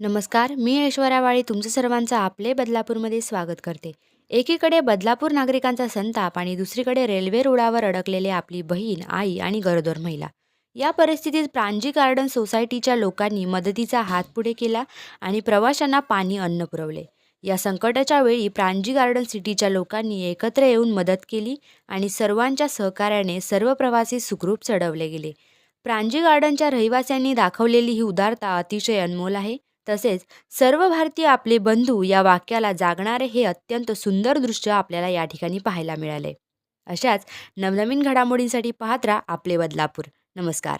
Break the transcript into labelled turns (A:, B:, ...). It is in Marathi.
A: नमस्कार मी ऐश्वर्या वाळी तुमचं सर्वांचं आपले बदलापूरमध्ये स्वागत करते. एकीकडे बदलापूर नागरिकांचा संताप आणि दुसरीकडे रेल्वे रुळावर अडकलेले आपली बहीण आई आणि गरोदर महिला. या परिस्थितीत प्रांजी गार्डन सोसायटीच्या लोकांनी मदतीचा हात पुढे केला आणि प्रवाशांना पाणी अन्न पुरवले. या संकटाच्या वेळी प्रांजी गार्डन सिटीच्या लोकांनी एकत्र येऊन मदत केली आणि सर्वांच्या सहकार्याने सर्व प्रवासी सुखरूप चढवले गेले. प्रांजी गार्डनच्या रहिवाशांनी दाखवलेली ही उदारता अतिशय अनमोल आहे. तसेच सर्व भारतीय आपले बंधू या वाक्याला जागणारे हे अत्यंत सुंदर दृश्य आपल्याला या ठिकाणी पाहायला मिळाले. अशाच नवनवीन घडामोडींसाठी पाहत राहा आपले बदलापूर. नमस्कार.